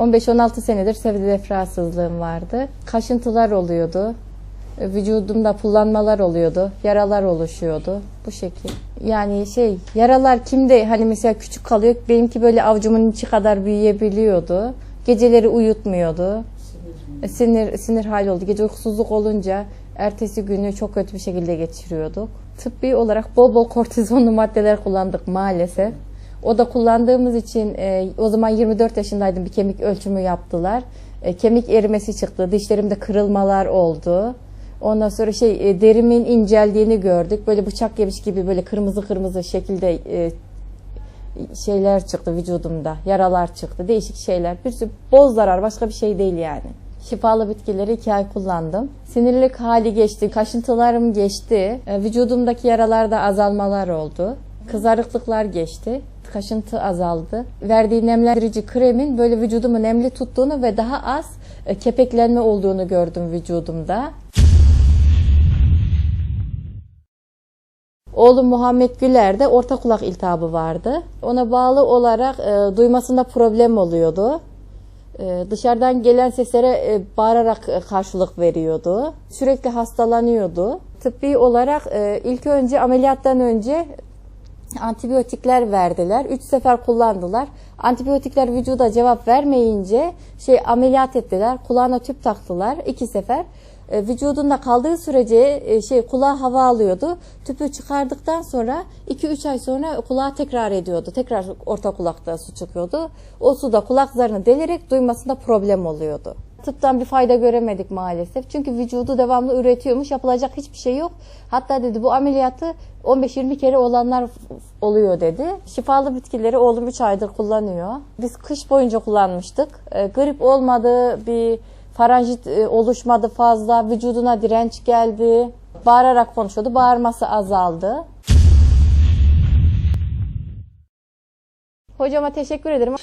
15-16 senedir sedef rahatsızlığım vardı. Kaşıntılar oluyordu. Vücudumda pullanmalar oluyordu. Yaralar oluşuyordu. Bu şekil. Yani şey yaralar kimde hani mesela küçük kalıyor. Benimki böyle avucumun içi kadar büyüyebiliyordu. Geceleri uyutmuyordu. E, Sinir sinir hali oldu. Gece uykusuzluk olunca ertesi günü çok kötü bir şekilde geçiriyorduk. Tıbbi olarak bol bol kortizonlu maddeler kullandık maalesef. O da kullandığımız için e, o zaman 24 yaşındaydım bir kemik ölçümü yaptılar. E, kemik erimesi çıktı. Dişlerimde kırılmalar oldu. Ondan sonra şey e, derimin inceldiğini gördük. Böyle bıçak yemiş gibi böyle kırmızı kırmızı şekilde e, şeyler çıktı vücudumda. Yaralar çıktı. Değişik şeyler. Bir sürü boz zarar başka bir şey değil yani. Şifalı bitkileri iki ay kullandım. Sinirlik hali geçti. Kaşıntılarım geçti. E, Vücudumdaki yaralarda azalmalar oldu. Kızarıklıklar geçti. Kaşıntı azaldı. Verdiği nemlendirici kremin böyle vücudumu nemli tuttuğunu ve daha az e, kepeklenme olduğunu gördüm vücudumda. Oğlum Muhammed Güler'de orta kulak iltihabı vardı. Ona bağlı olarak e, duymasında problem oluyordu. E, dışarıdan gelen seslere e, bağırarak e, karşılık veriyordu. Sürekli hastalanıyordu. Tıbbi olarak e, ilk önce ameliyattan önce antibiyotikler verdiler. Üç sefer kullandılar. Antibiyotikler vücuda cevap vermeyince şey ameliyat ettiler. Kulağına tüp taktılar iki sefer. E, vücudunda kaldığı sürece e, şey kulağa hava alıyordu. Tüpü çıkardıktan sonra 2-3 ay sonra kulağa tekrar ediyordu. Tekrar orta kulakta su çıkıyordu. O su da kulak delerek duymasında problem oluyordu. Tıptan bir fayda göremedik maalesef. Çünkü vücudu devamlı üretiyormuş. Yapılacak hiçbir şey yok. Hatta dedi bu ameliyatı 15-20 kere olanlar oluyor dedi. Şifalı bitkileri oğlum 3 aydır kullanıyor. Biz kış boyunca kullanmıştık. E, grip olmadı, bir faranjit e, oluşmadı fazla, vücuduna direnç geldi. Bağırarak konuşuyordu, bağırması azaldı. Hocama teşekkür ederim.